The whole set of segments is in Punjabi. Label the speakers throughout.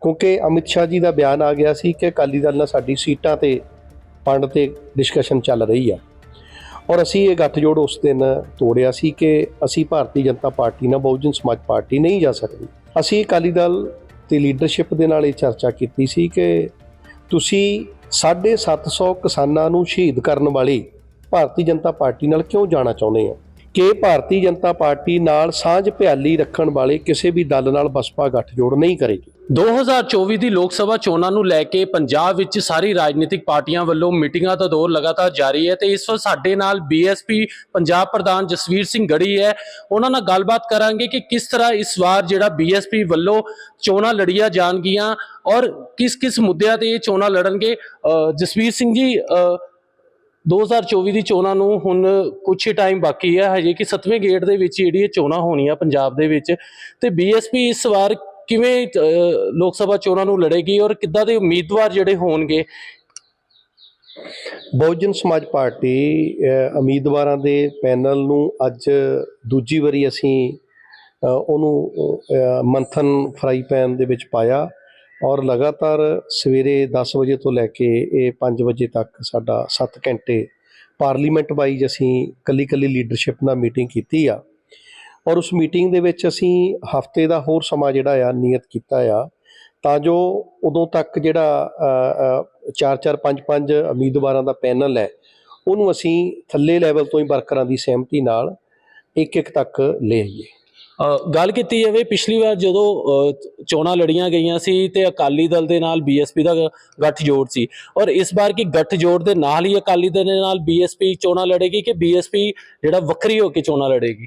Speaker 1: ਕਿਉਂਕਿ ਅਮਿਤ ਸ਼ਾਹ ਜੀ ਦਾ ਬਿਆਨ ਆ ਗਿਆ ਸੀ ਕਿ ਅਕਾਲੀ ਦਲ ਨਾਲ ਸਾਡੀ ਸੀਟਾਂ ਤੇ ਪੰਡ ਤੇ ਡਿਸਕਸ਼ਨ ਚੱਲ ਰਹੀ ਆ। ਔਰ ਅਸੀਂ ਇਹ ਗੱਠਜੋੜ ਉਸ ਦਿਨ ਤੋੜਿਆ ਸੀ ਕਿ ਅਸੀਂ ਭਾਰਤੀ ਜਨਤਾ ਪਾਰਟੀ ਨਾਲ ਬਹੁਜਨ ਸਮਾਜ ਪਾਰਟੀ ਨਹੀਂ ਜਾ ਸਕਦੀ। ਅਸੀਂ ਅਕਾਲੀ ਦਲ ਤੇ ਲੀਡਰਸ਼ਿਪ ਦੇ ਨਾਲ ਇਹ ਚਰਚਾ ਕੀਤੀ ਸੀ ਕਿ ਤੁਸੀਂ 750 ਕਿਸਾਨਾਂ ਨੂੰ ਸ਼ਹੀਦ ਕਰਨ ਵਾਲੀ ਭਾਰਤੀ ਜਨਤਾ ਪਾਰਟੀ ਨਾਲ ਕਿਉਂ ਜਾਣਾ ਚਾਹੁੰਦੇ ਆ ਕਿ ਭਾਰਤੀ ਜਨਤਾ ਪਾਰਟੀ ਨਾਲ ਸਾਂਝ ਭਿਆਲੀ ਰੱਖਣ ਵਾਲੇ ਕਿਸੇ ਵੀ ਦਲ ਨਾਲ ਬਸਪਾ ਗੱਠਜੋੜ ਨਹੀਂ ਕਰੇਗੀ।
Speaker 2: 2024 ਦੀ ਲੋਕ ਸਭਾ ਚੋਣਾਂ ਨੂੰ ਲੈ ਕੇ ਪੰਜਾਬ ਵਿੱਚ ਸਾਰੀ ਰਾਜਨੀਤਿਕ ਪਾਰਟੀਆਂ ਵੱਲੋਂ ਮੀਟਿੰਗਾਂ ਦਾ ਦੌਰ ਲਗਾਤਾਰ ਜਾਰੀ ਹੈ ਤੇ ਇਸ ਵਕਤ ਸਾਡੇ ਨਾਲ ਬੀਐਸਪੀ ਪੰਜਾਬ ਪ੍ਰਧਾਨ ਜਸਵੀਰ ਸਿੰਘ ਗੜੀ ਹੈ। ਉਹਨਾਂ ਨਾਲ ਗੱਲਬਾਤ ਕਰਾਂਗੇ ਕਿ ਕਿਸ ਤਰ੍ਹਾਂ ਇਸ ਵਾਰ ਜਿਹੜਾ ਬੀਐਸਪੀ ਵੱਲੋਂ ਚੋਣਾਂ ਲੜੀਆਂ ਜਾਣਗੀਆਂ ਔਰ ਕਿਸ ਕਿਸ ਮੁੱਦਿਆਂ ਤੇ ਇਹ ਚੋਣਾਂ ਲੜਨਗੇ। ਜਸਵੀਰ ਸਿੰਘ ਜੀ 2024 ਦੀ ਚੋਣਾਂ ਨੂੰ ਹੁਣ ਕੁਝ ਹੀ ਟਾਈਮ ਬਾਕੀ ਹੈ ਹਜੇ ਕਿ 7ਵੇਂ ਗੇੜ ਦੇ ਵਿੱਚ ਜਿਹੜੀ ਇਹ ਚੋਣਾਂ ਹੋਣੀਆਂ ਪੰਜਾਬ ਦੇ ਵਿੱਚ। ਤੇ ਬੀਐਸਪੀ ਇਸ ਵਾਰ ਕਿਵੇਂ ਲੋਕ ਸਭਾ ਚੋਣਾਂ ਨੂੰ ਲੜੇਗੀ ਔਰ ਕਿੱਦਾਂ ਦੇ ਉਮੀਦਵਾਰ ਜਿਹੜੇ ਹੋਣਗੇ?
Speaker 1: ਬਹੁਜਨ ਸਮਾਜ ਪਾਰਟੀ ਉਮੀਦਵਾਰਾਂ ਦੇ ਪੈਨਲ ਨੂੰ ਅੱਜ ਦੂਜੀ ਵਾਰੀ ਅਸੀਂ ਉਹਨੂੰ ਮੰਥਨ ਫਰਾਈ ਪੈਨ ਦੇ ਵਿੱਚ ਪਾਇਆ। ਔਰ ਲਗਾਤਾਰ ਸਵੇਰੇ 10 ਵਜੇ ਤੋਂ ਲੈ ਕੇ ਇਹ 5 ਵਜੇ ਤੱਕ ਸਾਡਾ 7 ਘੰਟੇ ਪਾਰਲੀਮੈਂਟ ਵਾਈਜ਼ ਅਸੀਂ ਕੱਲੀ ਕੱਲੀ ਲੀਡਰਸ਼ਿਪ ਨਾਲ ਮੀਟਿੰਗ ਕੀਤੀ ਆ। ਔਰ ਉਸ ਮੀਟਿੰਗ ਦੇ ਵਿੱਚ ਅਸੀਂ ਹਫ਼ਤੇ ਦਾ ਹੋਰ ਸਮਾਂ ਜਿਹੜਾ ਆ ਨਿਯਤ ਕੀਤਾ ਆ। ਤਾਂ ਜੋ ਉਦੋਂ ਤੱਕ ਜਿਹੜਾ 4-4 5-5 ਉਮੀਦਵਾਰਾਂ ਦਾ ਪੈਨਲ ਹੈ, ਉਹਨੂੰ ਅਸੀਂ ਥੱਲੇ ਲੈਵਲ ਤੋਂ ਹੀ ਵਰਕਰਾਂ ਦੀ ਸਹਿਮਤੀ ਨਾਲ ਇੱਕ ਇੱਕ ਤੱਕ ਲੈ ਆਈਏ।
Speaker 2: ਗੱਲ ਕੀਤੀ ਜਾਵੇ, ਪਿਛਲੀ ਵਾਰ ਜਦੋਂ ਚੋਣਾਂ ਲੜੀਆਂ ਗਈਆਂ ਸੀ ਤੇ ਅਕਾਲੀ ਦਲ ਦੇ ਨਾਲ ਬੀਐਸਪੀ ਦਾ ਗੱਠਜੋੜ ਸੀ। ਔਰ ਇਸ ਵਾਰ ਕੀ ਗੱਠਜੋੜ ਦੇ ਨਾਲ ਹੀ ਅਕਾਲੀ ਦਲ ਦੇ ਨਾਲ ਬੀਐਸਪੀ ਚੋਣਾਂ ਲੜੇਗੀ ਕਿ ਬੀਐਸਪੀ ਜਿਹੜਾ ਵੱਖਰੀ ਹੋ ਕੇ ਚੋਣਾਂ ਲੜੇਗੀ?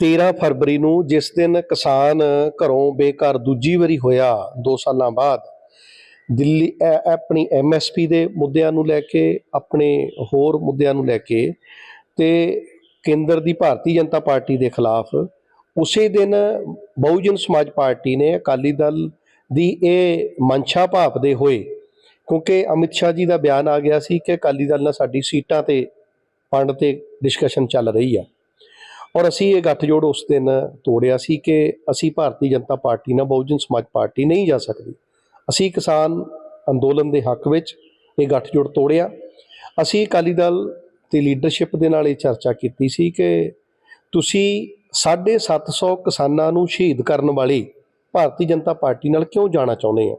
Speaker 1: 13 ਫਰਵਰੀ ਨੂੰ ਜਿਸ ਦਿਨ ਕਿਸਾਨ ਘਰੋਂ ਬੇਕਾਰ ਦੂਜੀ ਵਾਰੀ ਹੋਇਆ 2 ਸਾਲਾਂ ਬਾਅਦ, ਦਿੱਲੀ ਐ- ਆਪਣੀ ਐਮਐਸਪੀ ਦੇ ਮੁੱਦਿਆਂ ਨੂੰ ਲੈ ਕੇ, ਆਪਣੇ ਹੋਰ ਮੁੱਦਿਆਂ ਨੂੰ ਲੈ ਕੇ ਤੇ ਕੇਂਦਰ ਦੀ ਭਾਰਤੀ ਜਨਤਾ ਪਾਰਟੀ ਦੇ ਖਿਲਾਫ ਉਸੇ ਦਿਨ ਬਹੁਜਨ ਸਮਾਜ ਪਾਰਟੀ ਨੇ ਅਕਾਲੀ ਦਲ ਦੀ ਇਹ ਮਨਸ਼ਾ ਭਾਪਦੇ ਹੋਏ, ਕਿਉਂਕਿ ਅਮਿਤ ਸ਼ਾਹ ਜੀ ਦਾ ਬਿਆਨ ਆ ਗਿਆ ਸੀ ਕਿ ਅਕਾਲੀ ਦਲ ਨਾਲ ਸਾਡੀ ਸੀਟਾਂ ਤੇ ਪੰਡ ਤੇ ਡਿਸਕਸ਼ਨ ਚੱਲ ਰਹੀ ਆ। ਔਰ ਅਸੀਂ ਇਹ ਗੱਠਜੋੜ ਉਸ ਦਿਨ ਤੋੜਿਆ ਸੀ ਕਿ ਅਸੀਂ ਭਾਰਤੀ ਜਨਤਾ ਪਾਰਟੀ ਨਾਲ ਬਹੁਜਨ ਸਮਾਜ ਪਾਰਟੀ ਨਹੀਂ ਜਾ ਸਕਦੀ। ਅਸੀਂ ਕਿਸਾਨ ਅੰਦੋਲਨ ਦੇ ਹੱਕ ਵਿੱਚ ਇਹ ਗੱਠਜੋੜ ਤੋੜਿਆ। ਅਸੀਂ ਅਕਾਲੀ ਦਲ ਤੇ ਲੀਡਰਸ਼ਿਪ ਦੇ ਨਾਲ ਇਹ ਚਰਚਾ ਕੀਤੀ ਸੀ ਕਿ ਤੁਸੀਂ 750 ਕਿਸਾਨਾਂ ਨੂੰ ਸ਼ਹੀਦ ਕਰਨ ਵਾਲੀ ਭਾਰਤੀ ਜਨਤਾ ਪਾਰਟੀ ਨਾਲ ਕਿਉਂ ਜਾਣਾ ਚਾਹੁੰਦੇ ਆ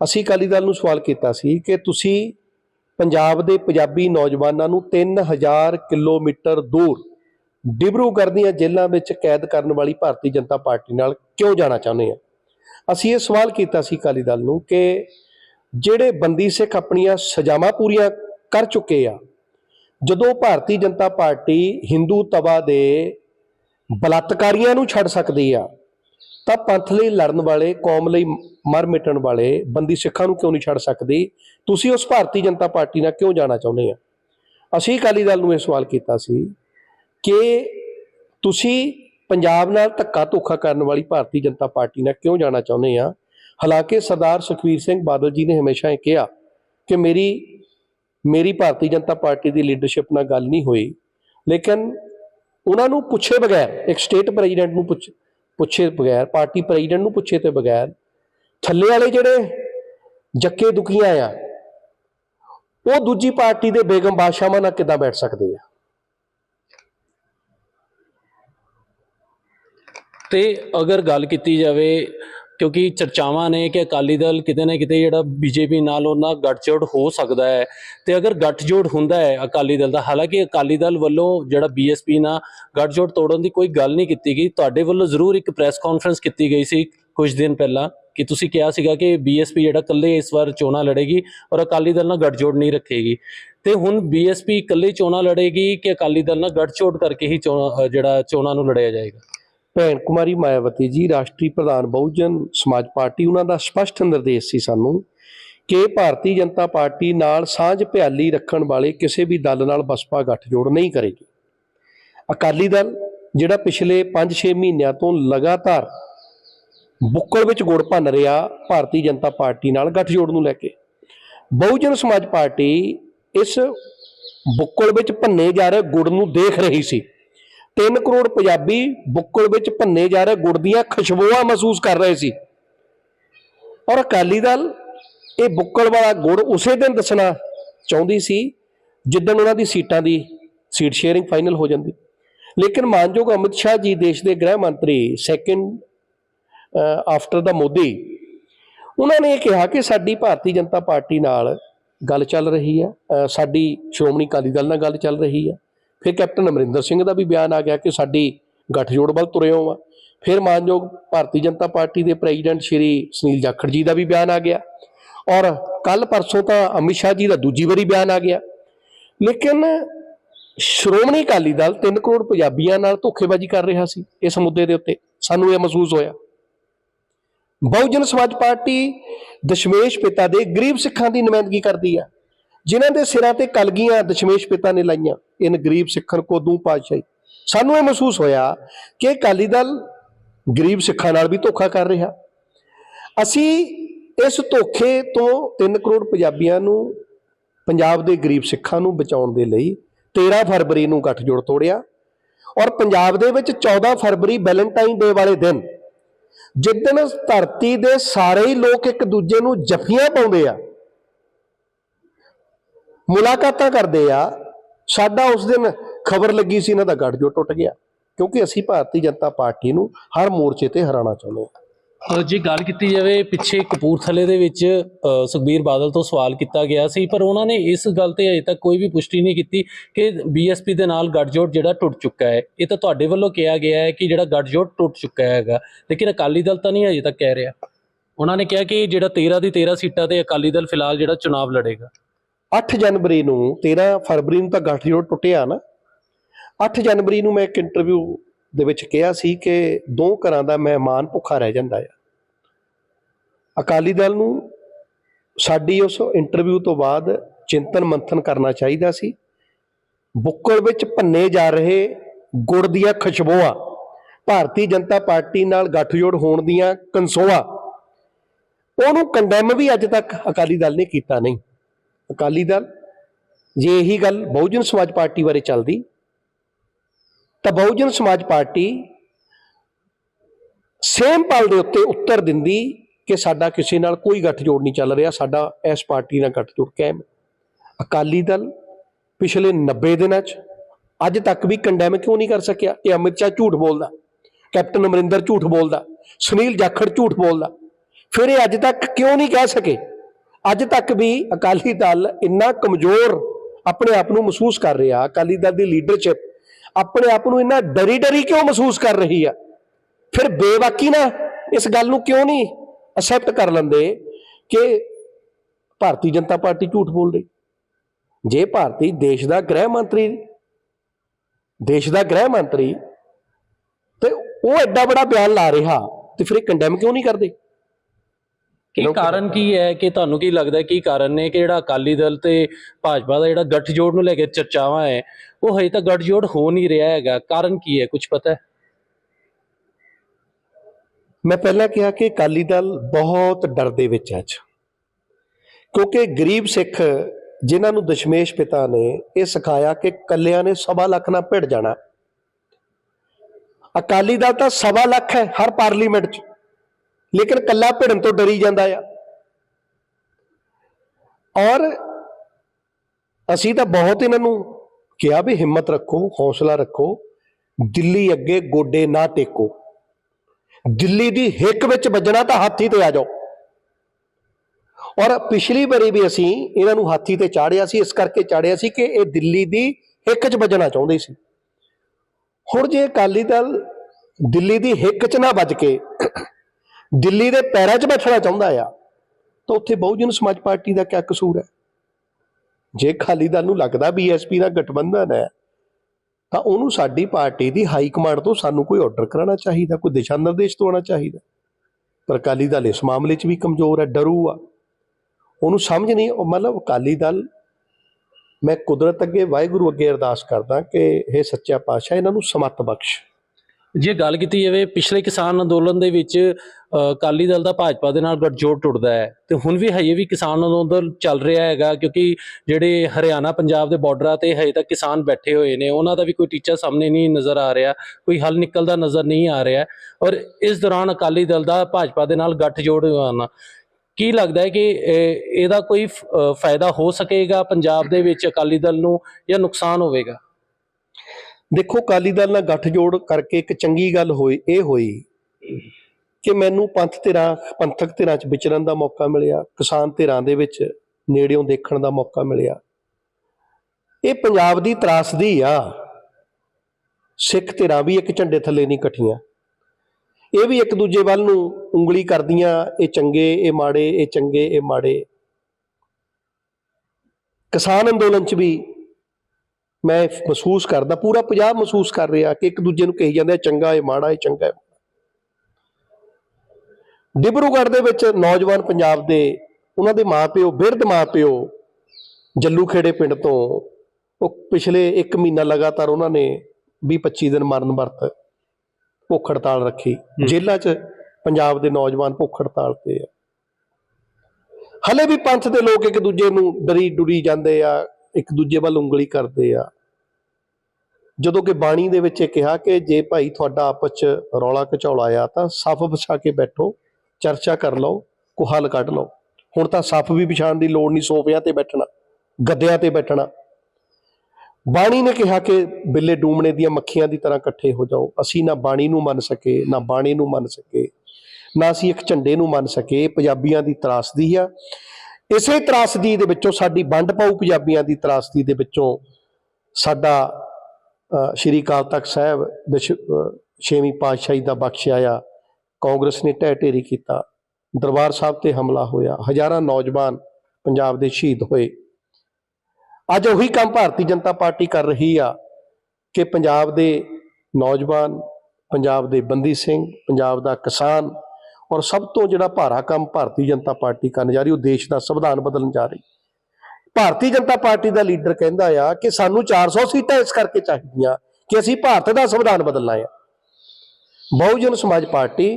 Speaker 1: ਅਸੀਂ ਅਕਾਲੀ ਦਲ ਨੂੰ ਸਵਾਲ ਕੀਤਾ ਸੀ ਕਿ ਤੁਸੀਂ ਪੰਜਾਬ ਦੇ ਪੰਜਾਬੀ ਨੌਜਵਾਨਾਂ ਨੂੰ 3000 ਕਿਲੋਮੀਟਰ ਦੂਰ ਡਿਬਰੂਗੜ੍ਹ ਦੀਆਂ ਜੇਲ੍ਹਾਂ ਵਿੱਚ ਕੈਦ ਕਰਨ ਵਾਲੀ ਭਾਰਤੀ ਜਨਤਾ ਪਾਰਟੀ ਨਾਲ ਕਿਉਂ ਜਾਣਾ ਚਾਹੁੰਦੇ ਆ ਅਸੀਂ ਇਹ ਸਵਾਲ ਕੀਤਾ ਸੀ ਅਕਾਲੀ ਦਲ ਨੂੰ ਕਿ ਜਿਹੜੇ ਬੰਦੀ ਸਿੱਖ ਆਪਣੀਆਂ ਸਜ਼ਾਵਾਂ ਪੂਰੀਆਂ ਕਰ ਚੁੱਕੇ ਆ, ਜਦੋਂ ਭਾਰਤੀ ਜਨਤਾ ਪਾਰਟੀ ਹਿੰਦੂ ਤਵਾ ਦੇ ਬਲਾਤਕਾਰੀਆਂ ਨੂੰ ਛੱਡ ਸਕਦੇ ਆ। ਤਾਂ ਪੰਥ ਲਈ ਲੜਨ ਵਾਲੇ, ਕੌਮ ਲਈ ਮਰ ਮਿਟਣ ਵਾਲੇ ਬੰਦੀ ਸਿੱਖਾਂ ਨੂੰ ਕਿਉਂ ਨਹੀਂ ਛੱਡ ਸਕਦੀ? ਤੁਸੀਂ ਉਸ ਭਾਰਤੀ ਜਨਤਾ ਪਾਰਟੀ ਨਾਲ ਕਿਉਂ ਜਾਣਾ ਚਾਹੁੰਦੇ ਆ? ਅਸੀਂ ਅਕਾਲੀ ਦਲ ਨੂੰ ਇਹ ਸਵਾਲ ਕੀਤਾ ਸੀ ਕਿ ਤੁਸੀਂ ਪੰਜਾਬ ਨਾਲ ਧੱਕਾ ਧੋਖਾ ਕਰਨ ਵਾਲੀ ਭਾਰਤੀ ਜਨਤਾ ਪਾਰਟੀ ਨਾਲ ਕਿਉਂ ਜਾਣਾ ਚਾਹੁੰਦੇ ਆ? ਹਾਲਾਂਕਿ ਸਰਦਾਰ ਸੁਖਵੀਰ ਸਿੰਘ ਬਾਦਲ ਜੀ ਨੇ ਹਮੇਸ਼ਾ ਇਹ ਕਿਹਾ ਕਿ ਮੇਰੀ ਮੇਰੀ ਭਾਰਤੀ ਜਨਤਾ ਪਾਰਟੀ ਦੀ ਲੀਡਰਸ਼ਿਪ ਨਾਲ ਗੱਲ ਨਹੀਂ ਹੋਈ। ਲੇਕਿਨ ਉਹਨਾਂ ਨੂੰ ਪੁੱਛੇ ਬਗੈਰ, ਇੱਕ ਸਟੇਟ ਪ੍ਰੈਜ਼ੀਡੈਂਟ ਨੂੰ ਪੁੱਛ, ਪੁੱਛੇ ਬਗੈਰ ਪਾਰਟੀ ਪ੍ਰੈਜ਼ੀਡੈਂਟ ਨੂੰ ਪੁੱਛੇ ਤੇ ਬਗੈਰ, ਥੱਲੇ ਵਾਲੇ ਜਿਹੜੇ ਜੱਕੇ ਦੁਖੀਆਂ ਆ, ਉਹ ਦੂਜੀ ਪਾਰਟੀ ਦੇ ਬੇਗਮ ਬਾਦਸ਼ਾਹਾਂ ਨਾਲ ਕਿੱਦਾਂ ਬੈਠ ਸਕਦੇ ਆ?
Speaker 2: ਤੇ ਅਗਰ ਗੱਲ ਕੀਤੀ ਜਾਵੇ ਕਿਉਂਕਿ ਚਰਚਾਵਾਂ ਨੇ ਕਿ ਅਕਾਲੀ ਦਲ ਕਿਤੇ ਨਾ ਕਿਤੇ ਜਿਹੜਾ ਬੀਜੇਪੀ ਨਾਲ ਉਹਨਾਂ ਗੱਠਜੋੜ ਹੋ ਸਕਦਾ ਹੈ। ਤੇ ਅਗਰ ਗੱਠਜੋੜ ਹੁੰਦਾ ਹੈ ਅਕਾਲੀ ਦਲ ਦਾ, ਹਾਲਾਂਕਿ ਅਕਾਲੀ ਦਲ ਵੱਲੋਂ ਜਿਹੜਾ ਬੀਐਸਪੀ ਨਾਲ ਗੱਠਜੋੜ ਤੋੜਨ ਦੀ ਕੋਈ ਗੱਲ ਨਹੀਂ ਕੀਤੀ ਗਈ। ਤੁਹਾਡੇ ਵੱਲੋਂ ਜ਼ਰੂਰ ਇੱਕ ਪ੍ਰੈਸ ਕਾਨਫਰੰਸ ਕੀਤੀ ਗਈ ਸੀ ਕੁਝ ਦਿਨ ਪਹਿਲਾਂ ਕਿ ਤੁਸੀਂ ਕਿਹਾ ਸੀਗਾ ਕਿ ਬੀਐਸਪੀ ਜਿਹੜਾ ਇਕੱਲੇ ਇਸ ਵਾਰ ਚੋਣਾਂ ਲੜੇਗੀ ਔਰ ਅਕਾਲੀ ਦਲ ਨਾਲ ਗੱਠਜੋੜ ਨਹੀਂ ਰੱਖੇਗੀ। ਤੇ ਹੁਣ ਬੀਐਸਪੀ ਇਕੱਲੇ ਚੋਣਾਂ ਲੜੇਗੀ ਕਿ ਅਕਾਲੀ ਦਲ ਨਾਲ ਗੱਠਜੋੜ ਕਰਕੇ ਹੀ ਚੋਣਾਂ ਜਿਹੜਾ ਚੋਣਾਂ ਨੂੰ ਲੜਿਆ ਜਾਏਗਾ?
Speaker 1: ਭੈਣ ਕੁਮਾਰੀ ਮਾਇਆਵਤੀ ਜੀ, ਰਾਸ਼ਟਰੀ ਪ੍ਰਧਾਨ ਬਹੁਜਨ ਸਮਾਜ ਪਾਰਟੀ, ਉਹਨਾਂ ਦਾ ਸਪਸ਼ਟ ਨਿਰਦੇਸ਼ ਸੀ ਸਾਨੂੰ ਕਿ ਭਾਰਤੀ ਜਨਤਾ ਪਾਰਟੀ ਨਾਲ ਸਾਂਝ ਭਿਆਲੀ ਰੱਖਣ ਵਾਲੇ ਕਿਸੇ ਵੀ ਦਲ ਨਾਲ ਬਸਪਾ ਗੱਠਜੋੜ ਨਹੀਂ ਕਰੇਗੀ। ਅਕਾਲੀ ਦਲ, ਜਿਹੜਾ ਪਿਛਲੇ 5-6 ਮਹੀਨਿਆਂ ਤੋਂ ਲਗਾਤਾਰ ਬੁੱਕਲ ਵਿੱਚ ਗੁੜ ਭੰਨ ਰਿਹਾ, ਭਾਰਤੀ ਜਨਤਾ ਪਾਰਟੀ ਨਾਲ ਗੱਠਜੋੜ ਨੂੰ ਲੈ ਕੇ। ਬਹੁਜਨ ਸਮਾਜ ਪਾਰਟੀ ਇਸ ਬੁੱਕਲ ਵਿੱਚ ਭੰਨੇ ਜਾ ਰਹੇ ਗੁੜ ਨੂੰ ਦੇਖ ਰਹੀ ਸੀ। 3 ਕਰੋੜ ਪੰਜਾਬੀ ਬੁੱਕਲ ਵਿੱਚ ਭੰਨੇ ਜਾ ਰਹੇ ਗੁੜ ਦੀਆਂ ਖੁਸ਼ਬੂਆਂ ਮਹਿਸੂਸ ਕਰ ਰਹੇ ਸੀ। ਔਰ ਅਕਾਲੀ ਦਲ ਇਹ ਬੁੱਕਲ ਵਾਲਾ ਗੁੜ ਉਸੇ ਦਿਨ ਦੱਸਣਾ ਚਾਹੁੰਦੀ ਸੀ ਜਿੱਦਣ ਉਹਨਾਂ ਦੀ ਸੀਟਾਂ ਦੀ ਸੀਟ ਸ਼ੇਅਰਿੰਗ ਫਾਈਨਲ ਹੋ ਜਾਂਦੀ। ਲੇਕਿਨ ਮਾਨਯੋਗ ਅਮਿਤ ਸ਼ਾਹ ਜੀ ਦੇਸ਼ ਦੇ ਗ੍ਰਹਿ ਮੰਤਰੀ ਸੈਕਿੰਡ ਆਫਟਰ ਦਾ ਮੋਦੀ, ਉਹਨਾਂ ਨੇ ਇਹ ਕਿਹਾ ਕਿ ਸਾਡੀ ਭਾਰਤੀ ਜਨਤਾ ਪਾਰਟੀ ਨਾਲ ਗੱਲ ਚੱਲ ਰਹੀ ਹੈ ਸਾਡੀ ਸ਼੍ਰੋਮਣੀ ਅਕਾਲੀ ਦਲ ਨਾਲ ਗੱਲ ਚੱਲ ਰਹੀ ਹੈ। ਫਿਰ ਕੈਪਟਨ ਅਮਰਿੰਦਰ ਸਿੰਘ ਦਾ ਵੀ ਬਿਆਨ ਆ ਗਿਆ ਕਿ ਸਾਡੀ ਗੱਠਜੋੜ ਵੱਲ ਤੁਰੇ ਹੋ ਆ ਫਿਰ ਮਾਨਯੋਗ ਭਾਰਤੀ ਜਨਤਾ ਪਾਰਟੀ ਦੇ ਪ੍ਰੈਜ਼ੀਡੈਂਟ ਸ਼੍ਰੀ ਸੁਨੀਲ ਜਾਖੜ ਜੀ ਦਾ ਵੀ ਬਿਆਨ ਆ ਗਿਆ। ਔਰ ਕੱਲ ਪਰਸੋਂ ਤਾਂ ਅਮਿਤ ਸ਼ਾਹ ਜੀ ਦਾ ਦੂਜੀ ਵਾਰੀ ਬਿਆਨ ਆ ਗਿਆ। ਲੇਕਿਨ ਸ਼੍ਰੋਮਣੀ ਅਕਾਲੀ ਦਲ 3 ਕਰੋੜ ਪੰਜਾਬੀਆਂ ਨਾਲ ਧੋਖੇਬਾਜ਼ੀ ਕਰ ਰਿਹਾ ਸੀ ਇਸ ਮੁੱਦੇ ਦੇ ਉੱਤੇ। ਸਾਨੂੰ ਇਹ ਮਹਿਸੂਸ ਹੋਇਆ। ਬਹੁਜਨ ਸਮਾਜ ਪਾਰਟੀ ਦਸ਼ਮੇਸ਼ ਪਿਤਾ ਦੇ ਗਰੀਬ ਸਿੱਖਾਂ ਦੀ ਨੁਮਾਇੰਦਗੀ ਕਰਦੀ ਆ। ਜਿਨ੍ਹਾਂ ਦੇ ਸਿਰਾਂ ਤੇ ਕਲਗੀਆਂ ਦਸ਼ਮੇਸ਼ ਪਿਤਾ ਨੇ ਲਾਈਆਂ। ਇਨ ਗਰੀਬ ਸਿੱਖਣ ਕੋ ਦੂ ਪਾਤਸ਼ਾਹੀ। ਸਾਨੂੰ ਇਹ ਮਹਿਸੂਸ ਹੋਇਆ ਕਿ ਅਕਾਲੀ ਦਲ ਗਰੀਬ ਸਿੱਖਾਂ ਨਾਲ ਵੀ ਧੋਖਾ ਕਰ ਰਿਹਾ। ਅਸੀਂ ਇਸ ਧੋਖੇ ਤੋਂ 3 ਕਰੋੜ ਪੰਜਾਬੀਆਂ ਨੂੰ, ਪੰਜਾਬ ਦੇ ਗਰੀਬ ਸਿੱਖਾਂ ਨੂੰ ਬਚਾਉਣ ਦੇ ਲਈ 13 ਫਰਵਰੀ ਨੂੰ ਗੱਠਜੋੜ ਤੋੜਿਆ ਔਰ ਪੰਜਾਬ ਦੇ ਵਿੱਚ 14 ਫਰਵਰੀ ਵੈਲੈਂਟਾਈਨ ਡੇ ਵਾਲੇ ਦਿਨ ਜਿੱਦਣ ਧਰਤੀ ਦੇ ਸਾਰੇ ਹੀ ਲੋਕ ਇੱਕ ਦੂਜੇ ਨੂੰ ਜੱਫੀਆਂ ਪਾਉਂਦੇ ਆ, ਮੁਲਾਕਾਤਾਂ ਕਰਦੇ ਆ ਸਾਡਾ ਉਸ ਦਿਨ ਖਬਰ ਲੱਗੀ ਸੀ, ਇਹਨਾਂ ਦਾ ਗੱਠਜੋੜ ਟੁੱਟ ਗਿਆ। ਕਿਉਂਕਿ ਅਸੀਂ ਭਾਰਤੀ ਜਨਤਾ ਪਾਰਟੀ ਨੂੰ ਹਰ ਮੋਰਚੇ ਤੇ ਹਰਾਉਣਾ ਚਾਹੁੰਦੇ ਹਾਂ।
Speaker 2: ਜੇ ਗੱਲ ਕੀਤੀ ਜਾਵੇ ਪਿੱਛੇ ਕਪੂਰਥਲੇ ਦੇ ਵਿੱਚ ਸੁਖਬੀਰ ਬਾਦਲ ਤੋਂ ਸਵਾਲ ਕੀਤਾ ਗਿਆ ਸੀ, ਪਰ ਉਹਨਾਂ ਨੇ ਇਸ ਗੱਲ ਤੇ ਅਜੇ ਤੱਕ ਕੋਈ ਵੀ ਪੁਸ਼ਟੀ ਨਹੀਂ ਕੀਤੀ ਕਿ ਬੀਐਸਪੀ ਦੇ ਨਾਲ ਗੱਠਜੋੜ ਜਿਹੜਾ ਟੁੱਟ ਚੁੱਕਾ ਹੈ। ਇਹ ਤਾਂ ਤੁਹਾਡੇ ਵੱਲੋਂ ਕਿਹਾ ਗਿਆ ਹੈ ਕਿ ਜਿਹੜਾ ਗੱਠਜੋੜ ਟੁੱਟ ਚੁੱਕਾ ਹੈਗਾ, ਲੇਕਿਨ ਅਕਾਲੀ ਦਲ ਤਾਂ ਨਹੀਂ ਅਜੇ ਤੱਕ ਕਹਿ ਰਿਹਾ। ਉਹਨਾਂ ਨੇ ਕਿਹਾ ਕਿ ਜਿਹੜਾ 13 ਦੀ 13 ਸੀਟਾਂ ਤੇ ਅਕਾਲੀ ਦਲ ਫਿਲਹਾਲ ਜਿਹੜਾ ਚੁਣਾਵ ਲੜੇਗਾ।
Speaker 1: 8 ਜਨਵਰੀ ਨੂੰ 13 ਫਰਵਰੀ ਨੂੰ ਤਾਂ ਗੱਠਜੋੜ ਟੁੱਟਿਆ ਨਾ। 8 ਜਨਵਰੀ ਨੂੰ ਮੈਂ ਇੱਕ ਇੰਟਰਵਿਊ ਦੇ ਵਿੱਚ ਕਿਹਾ ਸੀ ਕਿ ਦੋ ਘਰਾਂ ਦਾ ਮਹਿਮਾਨ ਭੁੱਖਾ ਰਹਿ ਜਾਂਦਾ ਆ। ਅਕਾਲੀ ਦਲ ਨੂੰ ਸਾਡੀ ਉਸ ਇੰਟਰਵਿਊ ਤੋਂ ਬਾਅਦ ਚਿੰਤਨ ਮੰਥਨ ਕਰਨਾ ਚਾਹੀਦਾ ਸੀ। ਬੁੱਕਲ ਵਿੱਚ ਭੰਨੇ ਜਾ ਰਹੇ ਗੁੜ ਦੀਆਂ ਖੁਸ਼ਬੂਆਂ, ਭਾਰਤੀ ਜਨਤਾ ਪਾਰਟੀ ਨਾਲ ਗੱਠਜੋੜ ਹੋਣ ਦੀਆਂ ਕੰਸੋਆ ਉਹਨੂੰ ਕੰਡੈਮ ਵੀ ਅੱਜ ਤੱਕ ਅਕਾਲੀ ਦਲ ਨੇ ਕੀਤਾ ਨਹੀਂ। ਅਕਾਲੀ ਦਲ, ਜੇ ਇਹੀ ਗੱਲ ਬਹੁਜਨ ਸਮਾਜ ਪਾਰਟੀ ਬਾਰੇ ਚੱਲਦੀ, ਤਾਂ ਬਹੁਜਨ ਸਮਾਜ ਪਾਰਟੀ ਸੇਮ ਪਲ ਦੇ ਉੱਤੇ ਉੱਤਰ ਦਿੰਦੀ ਕਿ ਸਾਡਾ ਕਿਸੇ ਨਾਲ ਕੋਈ ਗੱਠਜੋੜ ਨਹੀਂ ਚੱਲ ਰਿਹਾ, ਸਾਡਾ ਇਸ ਪਾਰਟੀ ਨਾਲ ਗੱਠਜੋੜ ਕਾਇਮ ਅਕਾਲੀ ਦਲ ਪਿਛਲੇ 90 ਦਿਨਾਂ 'ਚ ਅੱਜ ਤੱਕ ਵੀ ਕੰਡੈਮ ਕਿਉਂ ਨਹੀਂ ਕਰ ਸਕਿਆ? ਇਹ ਅਮਿਤ ਸ਼ਾਹ ਝੂਠ ਬੋਲਦਾ, ਕੈਪਟਨ ਅਮਰਿੰਦਰ ਝੂਠ ਬੋਲਦਾ, ਸੁਨੀਲ ਜਾਖੜ ਝੂਠ ਬੋਲਦਾ। ਫਿਰ ਇਹ ਅੱਜ ਤੱਕ ਕਿਉਂ ਨਹੀਂ ਕਹਿ ਸਕੇ? ਅੱਜ ਤੱਕ ਵੀ ਅਕਾਲੀ ਦਲ ਇੰਨਾ ਕਮਜ਼ੋਰ ਆਪਣੇ ਆਪ ਨੂੰ ਮਹਿਸੂਸ ਕਰ ਰਿਹਾ, ਅਕਾਲੀ ਦਲ ਦੀ ਲੀਡਰਸ਼ਿਪ ਆਪਣੇ ਆਪ ਨੂੰ ਇੰਨਾ ਡਰੀ ਡਰੀ ਕਿਉਂ ਮਹਿਸੂਸ ਕਰ ਰਹੀ ਆ? ਫਿਰ ਬੇਬਾਕੀ ਨਾ ਇਸ ਗੱਲ ਨੂੰ ਕਿਉਂ ਨਹੀਂ ਅਸੈਪਟ ਕਰ ਲੈਂਦੇ ਕਿ ਭਾਰਤੀ ਜਨਤਾ ਪਾਰਟੀ ਝੂਠ ਬੋਲ ਰਹੀ? ਜੇ ਭਾਰਤੀ ਦੇਸ਼ ਦਾ ਗ੍ਰਹਿ ਮੰਤਰੀ, ਦੇਸ਼ ਦਾ ਗ੍ਰਹਿ ਮੰਤਰੀ ਤੇ ਉਹ ਐਡਾ ਬੜਾ ਬਿਆਨ ਲਾ ਰਿਹਾ ਤੇ ਫਿਰ ਇਹ ਕੰਡੈਮ ਕਿਉਂ ਨਹੀਂ ਕਰਦੇ?
Speaker 2: ਕੀ ਕਾਰਨ ਕੀ ਹੈ? ਕਿ ਤੁਹਾਨੂੰ ਕੀ ਲੱਗਦਾ ਕੀ ਕਾਰਨ ਨੇ? ਕਿ ਜਿਹੜਾ ਅਕਾਲੀ ਦਲ ਤੇ ਭਾਜਪਾ ਦਾ ਜਿਹੜਾ ਗੱਠਜੋੜ ਨੂੰ ਲੈ ਕੇ ਚਰਚਾਵਾਂ ਹੈ ਉਹ ਹਜੇ ਤੱਕ ਗੱਠਜੋੜ ਹੋ ਨਹੀਂ ਰਿਹਾ ਹੈਗਾ। ਕਾਰਨ ਕੀ ਹੈ? ਕੁਝ ਪਤਾ ਹੈ?
Speaker 1: ਮੈਂ ਪਹਿਲਾਂ ਕਿਹਾ ਕਿ ਅਕਾਲੀ ਦਲ ਬਹੁਤ ਡਰ ਦੇ ਵਿੱਚ ਹੈ ਅੱਜ। ਕਿਉਂਕਿ ਗਰੀਬ ਸਿੱਖ ਜਿਨ੍ਹਾਂ ਨੂੰ ਦਸ਼ਮੇਸ਼ ਪਿਤਾ ਨੇ ਇਹ ਸਿਖਾਇਆ ਕਿ ਕੱਲਿਆਂ ਨੇ ਸਵਾ ਲੱਖ ਨਾਲ ਭਿੜ ਜਾਣਾ। ਅਕਾਲੀ ਦਲ ਤਾਂ ਸਵਾ ਲੱਖ ਹੈ ਹਰ ਪਾਰਲੀਮੈਂਟ 'ਚ। ਲੇਕਿਨ ਕੱਲਾ ਭਿੜਨ ਤੋਂ ਡਰੀ ਜਾਂਦਾ ਆ। ਔਰ ਅਸੀਂ ਤਾਂ ਬਹੁਤ ਇਹਨਾਂ ਨੂੰ ਕਿਹਾ ਵੀ ਹਿੰਮਤ ਰੱਖੋ, ਹੌਸਲਾ ਰੱਖੋ, ਦਿੱਲੀ ਅੱਗੇ ਗੋਡੇ ਨਾ ਟੇਕੋ। ਦਿੱਲੀ ਦੀ ਹਿੱਕ ਵਿੱਚ ਵੱਜਣਾ ਤਾਂ ਹਾਥੀ ਤੇ ਆ ਜਾਓ। ਔਰ ਪਿਛਲੀ ਵਾਰੀ ਵੀ ਅਸੀਂ ਇਹਨਾਂ ਨੂੰ ਹਾਥੀ ਤੇ ਚਾੜਿਆ ਸੀ, ਇਸ ਕਰਕੇ ਚਾੜਿਆ ਸੀ ਕਿ ਇਹ ਦਿੱਲੀ ਦੀ ਹਿੱਕ 'ਚ ਵੱਜਣਾ ਚਾਹੁੰਦੇ ਸੀ। ਹੁਣ ਜੇ ਅਕਾਲੀ ਦਲ ਦਿੱਲੀ ਦੀ ਹਿੱਕ 'ਚ ਨਾ ਵੱਜ ਕੇ ਦਿੱਲੀ ਦੇ ਪੈਰਾਂ 'ਚ ਬੈਠਣਾ ਚਾਹੁੰਦਾ ਆ, ਤਾਂ ਉੱਥੇ ਬਹੁਜਨ ਸਮਾਜ ਪਾਰਟੀ ਦਾ ਕੀ ਕਸੂਰ ਹੈ? ਜੇ ਅਕਾਲੀ ਦਲ ਨੂੰ ਲੱਗਦਾ ਬੀਐਸਪੀ ਦਾ ਗਠਬੰਧਨ ਹੈ, ਤਾਂ ਉਹਨੂੰ ਸਾਡੀ ਪਾਰਟੀ ਦੀ ਹਾਈ ਕਮਾਂਡ ਤੋਂ ਸਾਨੂੰ ਕੋਈ ਆਰਡਰ ਕਰਾਉਣਾ ਚਾਹੀਦਾ, ਕੋਈ ਦਿਸ਼ਾ ਨਿਰਦੇਸ਼ ਤੋਂ ਚਾਹੀਦਾ। ਪਰ ਅਕਾਲੀ ਦਲ ਇਸ ਮਾਮਲੇ 'ਚ ਵੀ ਕਮਜ਼ੋਰ ਹੈ, ਡਰੂ ਆ। ਉਹਨੂੰ ਸਮਝ ਨਹੀਂ ਮਤਲਬ ਅਕਾਲੀ ਦਲ, ਮੈਂ ਕੁਦਰਤ ਅੱਗੇ ਵਾਹਿਗੁਰੂ ਅੱਗੇ ਅਰਦਾਸ ਕਰਦਾ ਕਿ ਇਹ ਸੱਚਾ ਪਾਤਸ਼ਾਹ, ਇਹਨਾਂ ਨੂੰ ਸਮਤ ਬਖਸ਼।
Speaker 2: ਜੇ ਗੱਲ ਕੀਤੀ ਜਾਵੇ, ਪਿਛਲੇ ਕਿਸਾਨ ਅੰਦੋਲਨ ਦੇ ਵਿੱਚ ਅਕਾਲੀ ਦਲ ਦਾ ਭਾਜਪਾ ਦੇ ਨਾਲ ਗੱਠਜੋੜ ਟੁੱਟਦਾ ਹੈ। ਤੇ ਹੁਣ ਵੀ ਹਜੇ ਵੀ ਕਿਸਾਨ ਅੰਦੋਲਨ ਚੱਲ ਰਿਹਾ ਹੈਗਾ, ਕਿਉਂਕਿ ਜਿਹੜੇ ਹਰਿਆਣਾ, ਪੰਜਾਬ ਦੇ ਬਾਰਡਰਾਂ ਤੇ ਹਜੇ ਤੱਕ ਕਿਸਾਨ ਬੈਠੇ ਹੋਏ ਨੇ। ਉਹਨਾਂ ਦਾ ਵੀ ਕੋਈ ਟੀਚਾ ਸਾਹਮਣੇ ਨਹੀਂ ਨਜ਼ਰ ਆ ਰਿਹਾ, ਕੋਈ ਹੱਲ ਨਿਕਲਦਾ ਨਜ਼ਰ ਨਹੀਂ ਆ ਰਿਹਾ। ਔਰ ਇਸ ਦੌਰਾਨ ਅਕਾਲੀ ਦਲ ਦਾ ਭਾਜਪਾ ਦੇ ਨਾਲ ਗੱਠਜੋੜ ਆਉਣਾ ਕੀ ਲੱਗਦਾ ਹੈ ਕਿ ਇਹ- ਇਹਦਾ ਕੋਈ ਫਾਇਦਾ ਹੋ ਸਕੇਗਾ? ਪੰਜਾਬ ਦੇ ਵਿੱਚ ਅਕਾਲੀ ਦਲ ਨੂੰ ਜਾਂ ਨੁਕਸਾਨ ਹੋਵੇਗਾ?
Speaker 1: ਦੇਖੋ, ਅਕਾਲੀ ਦਲ ਨਾਲ ਗੱਠਜੋੜ ਕਰਕੇ ਇੱਕ ਚੰਗੀ ਗੱਲ ਹੋਈ, ਇਹ ਹੋਈ ਕਿ ਮੈਨੂੰ ਪੰਥ ਧਿਰਾਂ, ਪੰਥਕ ਧਿਰਾਂ 'ਚ ਵਿਚਰਨ ਦਾ ਮੌਕਾ ਮਿਲਿਆ, ਕਿਸਾਨ ਧਿਰਾਂ ਦੇ ਵਿੱਚ ਨੇੜਿਓਂ ਦੇਖਣ ਦਾ ਮੌਕਾ ਮਿਲਿਆ। ਇਹ ਪੰਜਾਬ ਦੀ ਤਰਾਸਦੀ ਆ। ਸਿੱਖ ਧਿਰਾਂ ਵੀ ਇੱਕ ਝੰਡੇ ਥੱਲੇ ਨਹੀਂ ਇਕੱਠੀਆਂ। ਇਹ ਵੀ ਇੱਕ ਦੂਜੇ ਵੱਲ ਨੂੰ ਉਂਗਲੀ ਕਰਦੀਆਂ, ਇਹ ਚੰਗੇ, ਇਹ ਮਾੜੇ, ਇਹ ਚੰਗੇ, ਇਹ ਮਾੜੇ। ਕਿਸਾਨ ਅੰਦੋਲਨ 'ਚ ਵੀ ਮੈਂ ਮਹਿਸੂਸ ਕਰਦਾ ਪੂਰਾ ਪੰਜਾਬ ਮਹਿਸੂਸ ਕਰ ਰਿਹਾ ਕਿ ਇੱਕ ਦੂਜੇ ਨੂੰ ਕਹੀ ਜਾਂਦੇ ਚੰਗਾ ਇਹ ਮਾੜਾ ਇਹ ਚੰਗਾ ਇਹ ਡਿਬਰੂਗੜ੍ਹ ਦੇ ਵਿੱਚ ਨੌਜਵਾਨ ਪੰਜਾਬ ਦੇ ਉਹਨਾਂ ਦੇ ਮਾਪਿਓ ਬਿਰਧ ਮਾਪਿਓ ਜੱਲੂ ਖੇੜੇ ਪਿੰਡ ਤੋਂ ਉਹ ਪਿਛਲੇ 1 ਮਹੀਨਾ ਲਗਾਤਾਰ ਉਹਨਾਂ ਨੇ 20 25 ਦਿਨ ਮਰਨ ਵਰਤ ਭੁੱਖ ਹੜਤਾਲ ਰੱਖੀ। ਜੇਲ੍ਹਾਂ 'ਚ ਪੰਜਾਬ ਦੇ ਨੌਜਵਾਨ ਭੁੱਖ ਹੜਤਾਲ ਤੇ ਆ। ਹਲੇ ਵੀ ਪੰਥ ਦੇ ਲੋਕ ਇੱਕ ਦੂਜੇ ਨੂੰ ਡਰੀ ਡੁਰੀ ਜਾਂਦੇ ਆ ਇੱਕ ਦੂਜੇ ਵੱਲ ਉਂਗਲੀ ਕਰਦੇ ਆ। ਜਦੋਂ ਕਿ ਬਾਣੀ ਦੇ ਵਿੱਚ ਇਹ ਕਿਹਾ ਕਿ ਜੇ ਭਾਈ ਤੁਹਾਡਾ ਆਪਸ ਚ ਰੌਲਾ ਘਚੌਲਾ ਆ ਤਾਂ ਸੱਪ ਵਿਛਾ ਕੇ ਬੈਠੋ, ਚਰਚਾ ਕਰ ਲਓ ਕੋ ਹੱਲ ਕੱਢ ਲਓ। ਹੁਣ ਤਾਂ ਸੱਪ ਵੀ ਵਿਛਾਉਣ ਦੀ ਲੋੜ ਨਹੀਂ, ਸੋਫਿਆਂ ਤੇ ਬੈਠਣਾ, ਗੱਦਿਆਂ ਤੇ ਬੈਠਣਾ। ਬਾਣੀ ਨੇ ਕਿਹਾ ਕਿ ਬਿੱਲੇ ਡੂਮਣੇ ਦੀਆਂ ਮੱਖੀਆਂ ਦੀ ਤਰ੍ਹਾਂ ਇਕੱਠੇ ਹੋ ਜਾਓ। ਅਸੀਂ ਨਾ ਬਾਣੀ ਨੂੰ ਮੰਨ ਸਕੇ, ਨਾ ਬਾਣੀ ਨੂੰ ਮੰਨ ਸਕੇ, ਨਾ ਅਸੀਂ ਇੱਕ ਝੰਡੇ ਨੂੰ ਮੰਨ ਸਕੇ। ਇਹ ਪੰਜਾਬੀਆਂ ਦੀ ਤਰਾਸਦੀ ਆ। ਇਸੇ ਤਰਾਸਦੀ ਦੇ ਵਿੱਚੋਂ ਸਾਡੀ ਵੰਡ ਪਾਉ ਪੰਜਾਬੀਆਂ ਦੀ ਤਰਾਸਦੀ ਦੇ ਵਿੱਚੋਂ ਸਾਡਾ ਸ਼੍ਰੀ ਅਕਾਲ ਤਖਤ ਸਾਹਿਬ ਦਸ਼- ਛੇਵੀਂ ਪਾਤਸ਼ਾਹੀ ਦਾ ਬਖਸ਼ਿਆ ਕਾਂਗਰਸ ਨੇ ਢਹਿ ਢੇਰੀ ਕੀਤਾ। ਦਰਬਾਰ ਸਾਹਿਬ ਤੇ ਹਮਲਾ ਹੋਇਆ। ਹਜ਼ਾਰਾਂ ਨੌਜਵਾਨ ਪੰਜਾਬ ਦੇ ਸ਼ਹੀਦ ਹੋਏ। ਅੱਜ ਉਹੀ ਕੰਮ ਭਾਰਤੀ ਜਨਤਾ ਪਾਰਟੀ ਕਰ ਰਹੀ ਆ ਕਿ ਪੰਜਾਬ ਦੇ ਨੌਜਵਾਨ, ਪੰਜਾਬ ਦੇ ਬੰਦੀ ਸਿੰਘ, ਪੰਜਾਬ ਦਾ ਕਿਸਾਨ ਔਰ ਸਭ ਤੋਂ ਜਿਹੜਾ ਭਾਰਾ ਕੰਮ ਭਾਰਤੀ ਜਨਤਾ ਪਾਰਟੀ ਕਰਨ ਜਾ ਰਹੀ, ਉਹ ਦੇਸ਼ ਦਾ ਸੰਵਿਧਾਨ ਬਦਲਣ ਜਾ ਰਹੀ। ਭਾਰਤੀ ਜਨਤਾ ਪਾਰਟੀ ਦਾ ਲੀਡਰ ਕਹਿੰਦਾ ਆ ਕਿ ਸਾਨੂੰ 400 ਸੀਟਾਂ ਇਸ ਕਰਕੇ ਚਾਹੀਦੀਆਂ ਕਿ ਅਸੀਂ ਭਾਰਤ ਦਾ ਸੰਵਿਧਾਨ ਬਦਲਣਾ ਆ ਬਹੁਜਨ ਸਮਾਜ ਪਾਰਟੀ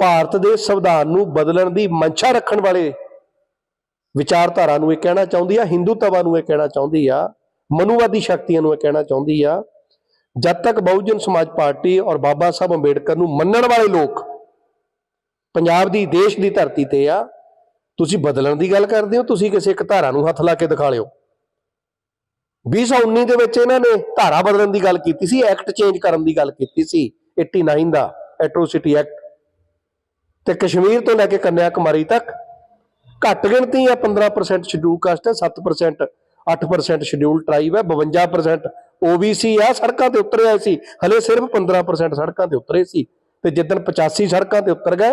Speaker 1: ਭਾਰਤ ਦੇ ਸੰਵਿਧਾਨ ਨੂੰ ਬਦਲਣ ਦੀ ਮੰਸ਼ਾ ਰੱਖਣ ਵਾਲੇ ਵਿਚਾਰਧਾਰਾ ਨੂੰ ਇਹ ਕਹਿਣਾ ਚਾਹੁੰਦੀ ਆ, ਹਿੰਦੂਤਵਾ ਨੂੰ ਇਹ ਕਹਿਣਾ ਚਾਹੁੰਦੀ ਆ, ਮਨੂਵਾਦੀ ਸ਼ਕਤੀਆਂ ਨੂੰ ਇਹ ਕਹਿਣਾ ਚਾਹੁੰਦੀ ਆ ਜਦ ਤੱਕ ਬਹੁਜਨ ਸਮਾਜ ਪਾਰਟੀ ਔਰ ਬਾਬਾ ਸਾਹਿਬ ਅੰਬੇਡਕਰ ਨੂੰ ਮੰਨਣ ਵਾਲੇ ਲੋਕ ਪੰਜਾਬ ਦੀ, ਦੇਸ਼ ਦੀ ਧਰਤੀ ਤੇ ਆ, ਤੁਸੀਂ ਬਦਲਣ ਦੀ ਗੱਲ ਕਰਦੇ ਹੋ, ਤੁਸੀਂ ਕਿਸੇ ਇੱਕ ਧਾਰਾ ਨੂੰ ਹੱਥ ਲਾ ਕੇ ਦਿਖਾ ਲਿਓ। 2019 ਦੇ ਵਿੱਚ ਇਹਨਾਂ ਨੇ ਧਾਰਾ ਬਦਲਣ ਦੀ ਗੱਲ ਕੀਤੀ ਸੀ, ਐਕਟ ਚੇਂਜ ਕਰਨ ਦੀ ਗੱਲ ਕੀਤੀ ਸੀ 89 ਦਾ ਐਟ੍ਰੋਸਿਟੀ ਐਕਟ ਤੇ ਕਸ਼ਮੀਰ ਤੋਂ ਲੈ ਕੇ ਕੰਨਿਆ ਕੁਮਾਰੀ ਤੱਕ ਘੱਟ ਗਿਣਤੀ ਆ 15% ਸ਼ਡਿਊਲ ਕਾਸਟ ਹੈ 7% 8% ਸ਼ਡਿਊਲ ਟ੍ਰਾਈਬ ਹੈ 52% OBC ਆ ਸੜਕਾਂ ਤੇ ਉਤਰੇ ਆਏ ਸੀ। ਹਲੇ ਸਿਰਫ 15% ਸੜਕਾਂ ਤੇ ਉਤਰੇ ਸੀ। ਤੇ ਜਿੱਦਣ 85 ਸੜਕਾਂ ਤੇ ਉਤਰ ਗਏ,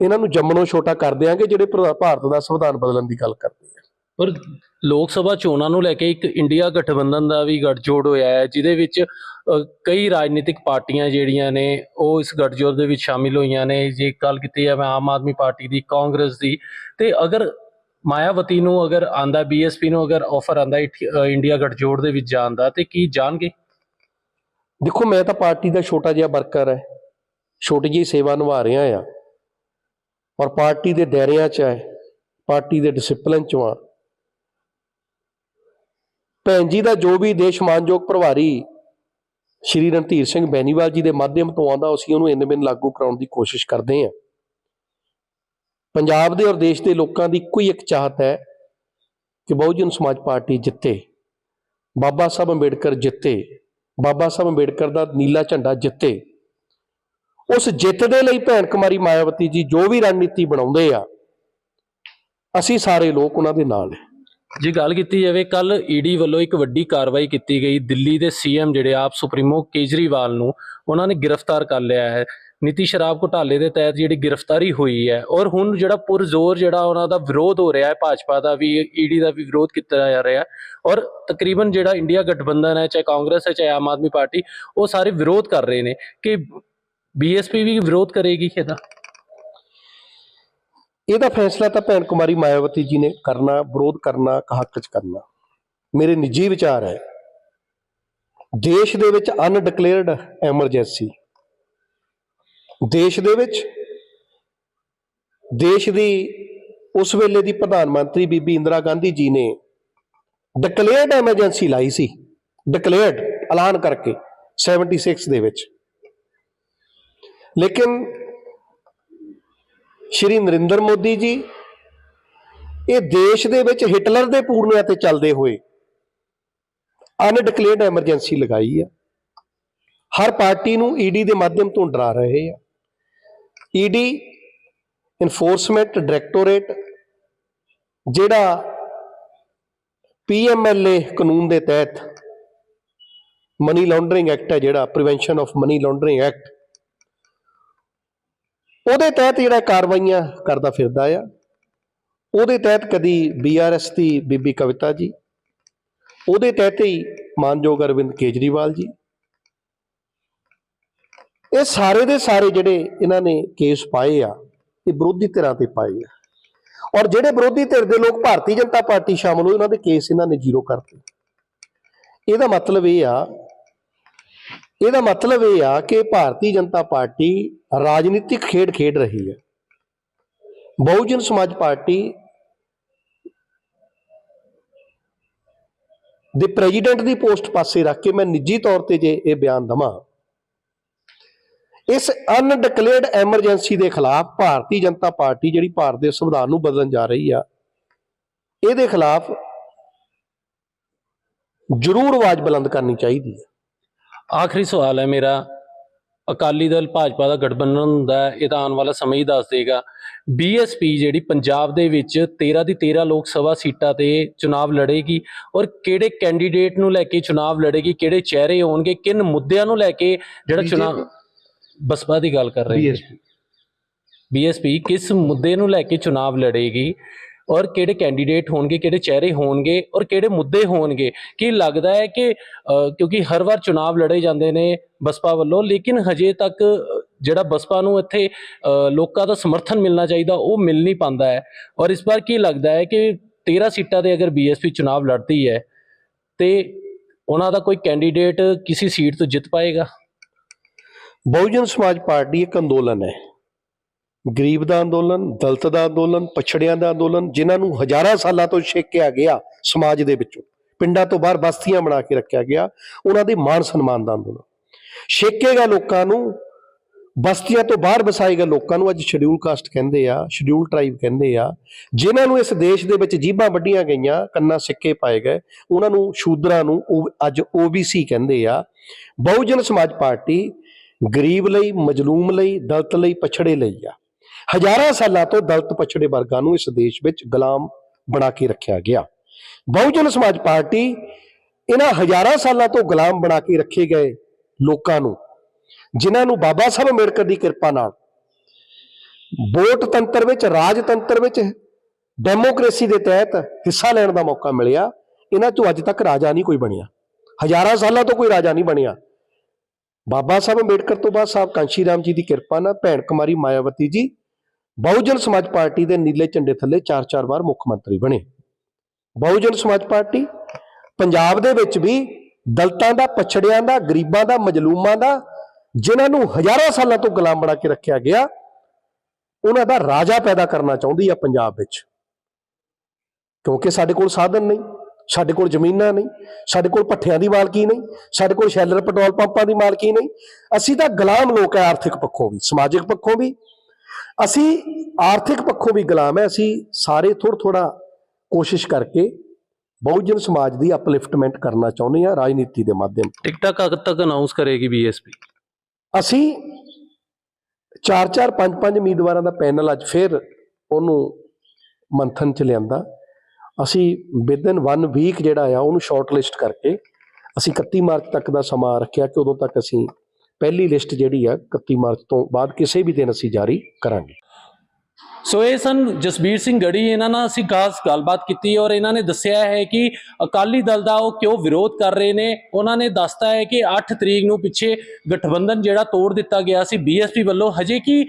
Speaker 1: ਇਹਨਾਂ ਨੂੰ ਜੰਮਣੋਂ ਛੋਟਾ ਕਰ ਦਿਆਂਗੇ, ਜਿਹੜੇ ਭਾਰਤ ਦਾ ਸੰਵਿਧਾਨ ਬਦਲਣ ਦੀ ਗੱਲ ਕਰਦੇ ਆ।
Speaker 2: ਪਰ ਲੋਕ ਸਭਾ ਚੋਣਾਂ ਨੂੰ ਲੈ ਕੇ ਇੱਕ ਇੰਡੀਆ ਗਠਬੰਧਨ ਦਾ ਵੀ ਗੱਠਜੋੜ ਹੋਇਆ ਹੈ, ਜਿਹਦੇ ਵਿੱਚ ਕਈ ਰਾਜਨੀਤਿਕ ਪਾਰਟੀਆਂ ਜਿਹੜੀਆਂ ਨੇ, ਉਹ ਇਸ ਗੱਠਜੋੜ ਦੇ ਵਿੱਚ ਸ਼ਾਮਿਲ ਹੋਈਆਂ ਨੇ। ਜੇ ਗੱਲ ਕੀਤੀ ਜਾਵੇ ਆਮ ਆਦਮੀ ਪਾਰਟੀ ਦੀ, ਕਾਂਗਰਸ ਦੀ, ਤੇ ਅਗਰ ਮਾਇਆਵਤੀ ਨੂੰ ਅਗਰ ਆਂਦਾ ਬੀਐਸਪੀ ਨੂੰ ਅਗਰ ਆਫਰ ਆਂਦਾ ਇੰਡੀਆ ਗੱਠਜੋੜ ਦੇ ਵਿੱਚ ਜਾਣ ਦਾ, ਤੇ ਕੀ ਜਾਣਗੇ?
Speaker 1: ਦੇਖੋ, ਮੈਂ ਤਾਂ ਪਾਰਟੀ ਦਾ ਛੋਟਾ ਜਿਹਾ ਵਰਕਰ ਹੈ। ਛੋਟੀ ਜਿਹੀ ਸੇਵਾ ਨਿਭਾ ਰਿਹਾ ਆ ਔਰ ਪਾਰਟੀ ਦੇ ਦਾਇਰਿਆਂ 'ਚ ਹੈ। ਪਾਰਟੀ ਦੇ ਡਿਸਪਲਿਨ 'ਚ ਆ ਭੈਣ ਜੀ ਦਾ ਜੋ ਵੀ ਦੇਸ਼ ਮਾਨਯੋਗ ਪ੍ਰਭਾਰੀ ਸ਼੍ਰੀ ਰਣਧੀਰ ਸਿੰਘ ਬੈਨੀਵਾਲ ਜੀ ਦੇ ਮਾਧਿਅਮ ਤੋਂ ਆਉਂਦਾ, ਅਸੀਂ ਉਹਨੂੰ ਇੰਨੇ ਬਿਨ ਲਾਗੂ ਕਰਾਉਣ ਦੀ ਕੋਸ਼ਿਸ਼ ਕਰਦੇ ਹਾਂ। ਪੰਜਾਬ ਦੇ ਔਰ ਦੇਸ਼ ਦੇ ਲੋਕਾਂ ਦੀ ਇੱਕੋ ਹੀ ਇੱਕ ਚਾਹਤ ਹੈ ਕਿ ਬਹੁਜਨ ਸਮਾਜ ਪਾਰਟੀ ਜਿੱਤੇ, ਬਾਬਾ ਸਾਹਿਬ ਅੰਬੇਡਕਰ ਜਿੱਤੇ, ਬਾਬਾ ਸਾਹਿਬ ਅੰਬੇਡਕਰ ਦਾ ਨੀਲਾ ਝੰਡਾ ਜਿੱਤੇ। ਉਸ ਜਿੱਤ ਦੇ ਲਈ ਭੈਣ ਕੁਮਾਰੀ ਮਾਇਆਵਤੀ ਜੀ ਜੋ ਵੀ ਰਣਨੀਤੀ ਬਣਾਉਂਦੇ ਆ, ਅਸੀਂ ਸਾਰੇ ਲੋਕ ਉਹਨਾਂ ਦੇ ਨਾਲ ਹੈ।
Speaker 2: ਜੇ ਗੱਲ ਕੀਤੀ ਜਾਵੇ, ਕੱਲ ਈਡੀ ਵੱਲੋਂ ਇੱਕ ਵੱਡੀ ਕਾਰਵਾਈ ਕੀਤੀ ਗਈ। ਦਿੱਲੀ ਦੇ ਸੀਐਮ ਜਿਹੜੇ ਆਪ ਸੁਪਰੀਮੋ ਕੇਜਰੀਵਾਲ ਨੂੰ ਉਹਨਾਂ ਨੇ ਗ੍ਰਿਫਤਾਰ ਕਰ ਲਿਆ ਹੈ। ਨੀਤੀ ਸ਼ਰਾਬ ਘੁਟਾਲੇ ਦੇ ਤਹਿਤ ਜਿਹੜੀ ਗ੍ਰਿਫਤਾਰੀ ਹੋਈ ਹੈ ਔਰ ਹੁਣ ਜਿਹੜਾ ਪੁਰਜ਼ੋਰ ਜਿਹੜਾ ਉਹਨਾਂ ਦਾ ਵਿਰੋਧ ਹੋ ਰਿਹਾ ਹੈ, ਭਾਜਪਾ ਦਾ ਵੀ ਈਡੀ ਦਾ ਵੀ ਵਿਰੋਧ ਕੀਤਾ ਜਾ ਰਿਹਾ ਔਰ ਤਕਰੀਬਨ ਜਿਹੜਾ ਇੰਡੀਆ ਗਠਬੰਧਨ ਹੈ, ਚਾਹੇ ਕਾਂਗਰਸ ਹੈ, ਚਾਹੇ ਆਮ ਆਦਮੀ ਪਾਰਟੀ, ਉਹ ਸਾਰੇ ਵਿਰੋਧ ਕਰ ਰਹੇ ਨੇ ਕਿ ਬੀਐਸਪੀ ਵੀ ਵਿਰੋਧ ਕਰੇਗੀ ਇਹਦਾ?
Speaker 1: ਇਹਦਾ ਫੈਸਲਾ ਤਾਂ ਭੈਣ ਕੁਮਾਰੀ ਮਾਇਆਵਤੀ ਜੀ ਨੇ ਕਰਨਾ, ਵਿਰੋਧ ਕਰਨਾ ਹੱਕ ਚ ਕਰਨਾ। ਮੇਰੇ ਨਿੱਜੀ ਵਿਚਾਰ ਹੈ, ਦੇਸ਼ ਦੇ ਵਿੱਚ ਅਨਡਿਕਲੇਅਰਡ ਐਮਰਜੈਂਸੀ। ਦੇਸ਼ ਦੇ ਵਿੱਚ, ਦੇਸ਼ ਦੀ ਉਸ ਵੇਲੇ ਦੀ ਪ੍ਰਧਾਨ ਮੰਤਰੀ ਬੀਬੀ ਇੰਦਰਾ ਗਾਂਧੀ ਜੀ ਨੇ ਡਿਕਲੇਅਰਡ ਐਮਰਜੈਂਸੀ ਲਾਈ ਸੀ ਡਿਕਲੇਅਰਡ ਐਲਾਨ ਕਰਕੇ 76 ਦੇ ਵਿੱਚ। ਲੇਕਿਨ ਸ਼੍ਰੀ ਨਰਿੰਦਰ ਮੋਦੀ ਜੀ, ਇਹ ਦੇਸ਼ ਦੇ ਵਿੱਚ ਹਿਟਲਰ ਦੇ ਪੂਰਨਿਆਂ ਤੇ ਚੱਲਦੇ ਹੋਏ ਅਨਡਿਕਲੇਅਰਡ ਐਮਰਜੈਂਸੀ ਲਗਾਈ ਆ। ਹਰ ਪਾਰਟੀ ਨੂੰ ਈਡੀ ਦੇ ਮਾਧਿਅਮ ਤੋਂ ਡਰਾ ਰਹੇ ਆ। ਈਡੀ ਇਨਫੋਰਸਮੈਂਟ ਡਾਇਰੈਕਟੋਰੇਟ ਜਿਹੜਾ ਪੀਐਮਐਲਏ ਕਾਨੂੰਨ ਦੇ ਤਹਿਤ ਮਨੀ ਲਾਂਡਰਿੰਗ ਐਕਟ ਹੈ, ਜਿਹੜਾ prevention of money laundering act ਉਹਦੇ ਤਹਿਤ ਜਿਹੜਾ ਕਾਰਵਾਈਆਂ ਕਰਦਾ ਫਿਰਦਾ ਆ। ਉਹਦੇ ਤਹਿਤ ਕਦੀ ਬੀਆਰਐਸ ਦੀ ਬੀਬੀ ਕਵਿਤਾ ਜੀ, ਉਹਦੇ ਤਹਿਤ ਹੀ ਮਾਨਯੋਗ ਅਰਵਿੰਦ ਕੇਜਰੀਵਾਲ ਜੀ ਇਹ ਸਾਰੇ ਦੇ ਸਾਰੇ ਜਿਹੜੇ ਇਹਨਾਂ ਨੇ ਕੇਸ ਪਾਏ ਆ, ਇਹ ਵਿਰੋਧੀ ਧਿਰਾਂ ਤੇ ਪਾਏ ਆ। ਔਰ ਜਿਹੜੇ ਵਿਰੋਧੀ ਧਿਰ ਦੇ ਲੋਕ ਭਾਰਤੀ ਜਨਤਾ ਪਾਰਟੀ ਸ਼ਾਮਲ ਹੋਏ, ਉਹਨਾਂ ਦੇ ਕੇਸ ਇਹਨਾਂ ਨੇ ਜ਼ੀਰੋ ਕਰਤੇ। ਇਹਦਾ ਮਤਲਬ ਇਹ ਆ, ਇਹਦਾ ਮਤਲਬ ਇਹ ਆ ਕਿ ਭਾਰਤੀ ਜਨਤਾ ਪਾਰਟੀ ਰਾਜਨੀਤਿਕ ਖੇਡ ਖੇਡ ਰਹੀ ਹੈ। ਬਹੁਜਨ ਸਮਾਜ ਪਾਰਟੀ ਦੇ ਪ੍ਰੈਜ਼ੀਡੈਂਟ ਦੀ ਪੋਸਟ ਪਾਸੇ ਰੱਖ ਕੇ ਮੈਂ ਨਿੱਜੀ ਤੌਰ ਤੇ ਜੇ ਇਹ ਬਿਆਨ ਦਵਾਂ ਇਸ ਅਨਡਿਕਲੇਅਰਡ ਐਮਰਜੈਂਸੀ ਦੇ ਖਿਲਾਫ ਭਾਰਤੀ ਜਨਤਾ ਪਾਰਟੀ ਜਿਹੜੀ ਭਾਰਤ ਦੇ ਸੰਵਿਧਾਨ ਨੂੰ ਬਦਲਣ ਜਾ ਰਹੀ ਆ ਇਹਦੇ ਖਿਲਾਫ ਜ਼ਰੂਰ ਆਵਾਜ਼ ਬੁਲੰਦ ਕਰਨੀ ਚਾਹੀਦੀ ਹੈ।
Speaker 2: ਆਖਰੀ ਸਵਾਲ ਹੈ ਮੇਰਾ। ਅਕਾਲੀ ਦਲ ਭਾਜਪਾ ਦਾ ਗਠਬੰਧਨ ਹੁੰਦਾ ਹੈ ਇਹ ਤਾਂ ਆਉਣ ਵਾਲਾ ਸਮਾਂ ਹੀ ਦੱਸ ਦੇਗਾ। ਬੀਐਸਪੀ ਜਿਹੜੀ ਪੰਜਾਬ ਦੇ ਵਿੱਚ 13 ਦੀ 13 ਲੋਕ ਸਭਾ ਸੀਟਾਂ ਤੇ ਚੁਣਾਵ ਲੜੇਗੀ ਔਰ ਕਿਹੜੇ ਕੈਂਡੀਡੇਟ ਨੂੰ ਲੈ ਕੇ ਚੁਣਾਵ ਲੜੇਗੀ ਕਿਹੜੇ ਚਿਹਰੇ ਹੋਣਗੇ ਕਿਨ ਮੁੱਦਿਆਂ ਨੂੰ ਲੈ ਕੇ ਜਿਹੜਾ ਚੁਣਾਵ ਬਸਪਾ ਦੀ ਗੱਲ ਕਰ ਰਹੀ ਹੈ ਬੀਐਸਪੀ ਕਿਸ ਮੁੱਦੇ ਨੂੰ ਲੈ ਕੇ ਚੁਣਾਵ ਲੜੇਗੀ ਔਰ ਕਿਹੜੇ ਕੈਂਡੀਡੇਟ ਹੋਣਗੇ ਕਿਹੜੇ ਚਿਹਰੇ ਹੋਣਗੇ ਔਰ ਕਿਹੜੇ ਮੁੱਦੇ ਹੋਣਗੇ? ਕੀ ਲੱਗਦਾ ਹੈ ਕਿ ਕਿਉਂਕਿ ਹਰ ਵਾਰ ਚੁਣਾਵ ਲੜੇ ਜਾਂਦੇ ਨੇ ਬਸਪਾ ਵੱਲੋਂ ਲੇਕਿਨ ਹਜੇ ਤੱਕ ਜਿਹੜਾ ਬਸਪਾ ਨੂੰ ਇੱਥੇ ਲੋਕਾਂ ਦਾ ਸਮਰਥਨ ਮਿਲਣਾ ਚਾਹੀਦਾ ਉਹ ਮਿਲ ਨਹੀਂ ਪਾਉਂਦਾ ਹੈ। ਔਰ ਇਸ ਵਾਰ ਕੀ ਲੱਗਦਾ ਹੈ ਕਿ 13 ਸੀਟਾਂ ਤੇ ਅਗਰ ਬੀਐਸਪੀ ਚੁਣਾਵ ਲੜਦੀ ਹੈ ਤੇ ਉਹਨਾਂ ਦਾ ਕੋਈ ਕੈਂਡੀਡੇਟ ਕਿਸੇ ਸੀਟ ਤੋਂ ਜਿੱਤ ਪਾਏਗਾ?
Speaker 1: ਬਹੁਜਨ ਸਮਾਜ ਪਾਰਟੀ ਇੱਕ ਅੰਦੋਲਨ ਹੈ। ਗਰੀਬ ਦਾ ਅੰਦੋਲਨ, ਦਲਤ ਦਾ ਅੰਦੋਲਨ, ਪਛੜਿਆਂ ਦਾ ਅੰਦੋਲਨ, ਜਿਨ੍ਹਾਂ ਨੂੰ ਹਜ਼ਾਰਾਂ ਸਾਲਾਂ ਤੋਂ ਛੇਕਿਆ ਗਿਆ ਸਮਾਜ ਦੇ ਵਿੱਚੋਂ, ਪਿੰਡਾਂ ਤੋਂ ਬਾਹਰ ਬਸਤੀਆਂ ਬਣਾ ਕੇ ਰੱਖਿਆ ਗਿਆ, ਉਹਨਾਂ ਦੇ ਮਾਣ ਸਨਮਾਨ ਦਾ ਅੰਦੋਲਨ। ਛੇਕੇਗਾ ਲੋਕਾਂ ਨੂੰ, ਬਸਤੀਆਂ ਤੋਂ ਬਾਹਰ ਵਸਾਏ ਗਏ ਲੋਕਾਂ ਨੂੰ ਅੱਜ ਸ਼ਡਿਊਲ ਕਾਸਟ ਕਹਿੰਦੇ ਆ ਸ਼ਡਿਊਲ ਟ੍ਰਾਈਬ ਕਹਿੰਦੇ ਆ, ਜਿਨ੍ਹਾਂ ਨੂੰ ਇਸ ਦੇਸ਼ ਦੇ ਵਿੱਚ ਜੀਬਾਂ ਵੱਡੀਆਂ ਗਈਆਂ, ਕੰਨਾਂ ਸਿੱਕੇ ਪਾਏ ਗਏ, ਉਹਨਾਂ ਨੂੰ ਸ਼ੂਦਰਾਂ ਨੂੰ ਉਹ ਅੱਜ OBC ਕਹਿੰਦੇ ਆ। ਬਹੁਜਨ ਸਮਾਜ ਪਾਰਟੀ ਗਰੀਬ ਲਈ, ਮਜਲੂਮ ਲਈ, ਦਲਤ ਲਈ, ਪਛੜੇ ਲਈ ਆ। ਹਜ਼ਾਰਾਂ ਸਾਲਾਂ ਤੋਂ ਦਲਤ ਪਛੜੇ ਵਰਗਾਂ ਨੂੰ ਇਸ ਦੇਸ਼ ਵਿੱਚ ਗੁਲਾਮ ਬਣਾ ਕੇ ਰੱਖਿਆ ਗਿਆ। ਬਹੁਜਨ ਸਮਾਜ ਪਾਰਟੀ ਇਹਨਾਂ ਹਜ਼ਾਰਾਂ ਸਾਲਾਂ ਤੋਂ ਗੁਲਾਮ ਬਣਾ ਕੇ ਰੱਖੇ ਗਏ ਲੋਕਾਂ ਨੂੰ, ਜਿਨ੍ਹਾਂ ਨੂੰ ਬਾਬਾ ਸਾਹਿਬ ਅੰਬੇਡਕਰ ਦੀ ਕਿਰਪਾ ਨਾਲ ਵੋਟ ਤੰਤਰ ਵਿੱਚ, ਰਾਜਤੰਤਰ ਵਿੱਚ, ਡੈਮੋਕ੍ਰੇਸੀ ਦੇ ਤਹਿਤ ਹਿੱਸਾ ਲੈਣ ਦਾ ਮੌਕਾ ਮਿਲਿਆ। ਇਹਨਾਂ ਤੋਂ ਅੱਜ ਤੱਕ ਰਾਜਾ ਨਹੀਂ ਕੋਈ ਬਣਿਆ। ਹਜ਼ਾਰਾਂ ਸਾਲਾਂ ਤੋਂ ਕੋਈ ਰਾਜਾ ਨਹੀਂ ਬਣਿਆ। ਬਾਬਾ ਸਾਹਿਬ ਅੰਬੇਡਕਰ ਤੋਂ ਬਾਅਦ ਸਾਹਿਬ ਕਾਂਸ਼ੀ ਰਾਮ ਜੀ ਦੀ ਕਿਰਪਾ ਨਾਲ ਭੈਣ ਕੁਮਾਰੀ ਮਾਇਆਵਤੀ ਜੀ ਬਹੁਜਨ ਸਮਾਜ ਪਾਰਟੀ ਦੇ ਨੀਲੇ ਝੰਡੇ ਥੱਲੇ ਚਾਰ ਚਾਰ ਵਾਰ ਮੁੱਖ ਮੰਤਰੀ ਬਣੇ। ਬਹੁਜਨ ਸਮਾਜ ਪਾਰਟੀ ਪੰਜਾਬ ਦੇ ਵਿੱਚ ਵੀ ਦਲਤਾਂ ਦਾ, ਪਛੜਿਆਂ ਦਾ, ਗਰੀਬਾਂ ਦਾ, ਮਜਲੂਮਾਂ ਦਾ, ਜਿਨ੍ਹਾਂ ਨੂੰ ਹਜ਼ਾਰਾਂ ਸਾਲਾਂ ਤੋਂ ਗੁਲਾਮ ਬਣਾ ਕੇ ਰੱਖਿਆ ਗਿਆ, ਉਹਨਾਂ ਦਾ ਰਾਜਾ ਪੈਦਾ ਕਰਨਾ ਚਾਹੁੰਦੀ ਆ ਪੰਜਾਬ ਵਿੱਚ। ਕਿਉਂਕਿ ਸਾਡੇ ਕੋਲ ਸਾਧਨ ਨਹੀਂ। ਸਾਡੇ ਕੋਲ ਜ਼ਮੀਨਾਂ ਨਹੀਂ ਸਾਡੇ ਕੋਲ ਪੱਠਿਆਂ ਦੀ ਮਾਲਕੀ ਨਹੀਂ ਸਾਡੇ ਕੋਲ ਸ਼ੈਲਰ ਪੈਟਰੋਲ ਪੰਪਾਂ ਦੀ ਮਾਲਕੀ ਨਹੀਂ। ਅਸੀਂ ਤਾਂ ਗੁਲਾਮ ਲੋਕ ਹੈ ਆਰਥਿਕ ਪੱਖੋਂ ਵੀ ਸਮਾਜਿਕ ਪੱਖੋਂ ਵੀ। ਅਸੀਂ ਆਰਥਿਕ ਪੱਖੋਂ ਵੀ ਗੁਲਾਮ ਹੈ ਅਸੀਂ ਸਾਰੇ ਥੋੜਾ ਥੋੜਾ ਕੋਸ਼ਿਸ਼ ਕਰਕੇ ਬਹੁਜਨ ਸਮਾਜ ਦੀ ਅਪਲਿਫਟਮੈਂਟ ਕਰਨਾ ਚਾਹੁੰਦੇ ਹਾਂ ਰਾਜਨੀਤੀ ਦੇ ਮਾਧਿਅਮ
Speaker 2: ਟਿਕਟਾਂ ਕਦ ਤੱਕ ਅਨਾਉਂਸ ਕਰੇਗੀ ਬੀਐਸਪੀ
Speaker 1: ਅਸੀਂ ਚਾਰ ਚਾਰ ਪੰਜ ਪੰਜ ਉਮੀਦਵਾਰਾਂ ਦਾ ਪੈਨਲ ਅੱਜ ਫਿਰ ਉਹਨੂੰ ਮੰਥਨ ਚ ਲਿਆਂਦਾ। ਅਸੀਂ ਵਿਦਨ 1 ਵੀਕ ਜਿਹੜਾ ਆ, ਉਹਨੂੰ ਸ਼ਾਰਟ ਲਿਸਟ ਕਰਕੇ ਅਸੀਂ 31 ਮਾਰਚ ਤੱਕ ਦਾ ਸਮਾਂ ਰੱਖਿਆ ਕਿ ਉਦੋਂ ਤੱਕ ਅਸੀਂ ਪਹਿਲੀ ਲਿਸਟ ਜਿਹੜੀ ਆ 31 ਮਾਰਚ ਤੋਂ ਬਾਅਦ ਕਿਸੇ ਵੀ ਦਿਨ ਅਸੀਂ ਜਾਰੀ ਕਰਾਂਗੇ।
Speaker 2: ਸੋ ਇਹ ਸਨ ਜਸਬੀਰ ਸਿੰਘ ਗੜੀ, ਇਹਨਾਂ ਨਾਲ ਅਸੀਂ ਖਾਸ ਗੱਲਬਾਤ ਕੀਤੀ ਔਰ ਇਹਨਾਂ ਨੇ ਦੱਸਿਆ ਹੈ ਕਿ ਅਕਾਲੀ ਦਲ ਦਾ ਉਹ ਕਿਉਂ ਵਿਰੋਧ ਕਰ ਰਹੇ ਨੇ? ਉਹਨਾਂ ਨੇ ਦੱਸਤਾ ਹੈ ਕਿ 8 ਤਰੀਕ ਨੂੰ ਪਿੱਛੇ ਗਠਬੰਧਨ ਜਿਹੜਾ ਤੋੜ ਦਿੱਤਾ ਗਿਆ ਸੀ ਬੀਐਸਪੀ ਵੱਲੋਂ। ਹਜੇ ਕਿ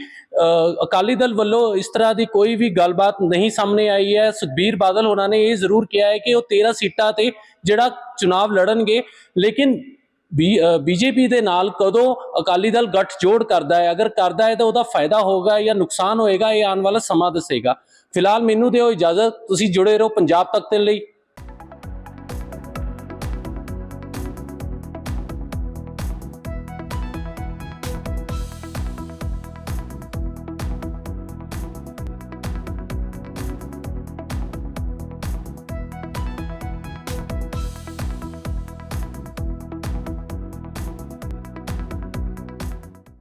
Speaker 2: ਅਕਾਲੀ ਦਲ ਵੱਲੋਂ ਇਸ ਤਰ੍ਹਾਂ ਦੀ ਕੋਈ ਵੀ ਗੱਲਬਾਤ ਨਹੀਂ ਸਾਹਮਣੇ ਆਈ ਹੈ। ਸੁਖਬੀਰ ਬਾਦਲ ਉਹਨਾਂ ਨੇ ਇਹ ਜ਼ਰੂਰ ਕਿਹਾ ਹੈ ਕਿ ਉਹ 13 ਸੀਟਾਂ ਤੇ ਜਿਹੜਾ ਚੁਣਾਵ ਲੜਨਗੇ, ਲੇਕਿਨ ਬੀਜੇਪੀ ਦੇ ਨਾਲ ਕਦੋਂ ਅਕਾਲੀ ਦਲ ਗੱਠ ਜੋੜ ਕਰਦਾ ਹੈ? ਅਗਰ ਕਰਦਾ ਹੈ ਤਾਂ ਉਹਦਾ ਫਾਇਦਾ ਹੋਗਾ ਜਾਂ ਨੁਕਸਾਨ ਹੋਏਗਾ? ਇਹ ਆਉਣ ਵਾਲਾ ਸਮਾਂ ਦੱਸੇਗਾ। ਫਿਲਹਾਲ ਮੈਨੂੰ ਦਿਓ ਇਜਾਜ਼ਤ। ਤੁਸੀਂ ਜੁੜੇ ਰਹੋ ਪੰਜਾਬ ਤੱਕ ਦੇ ਲਈ।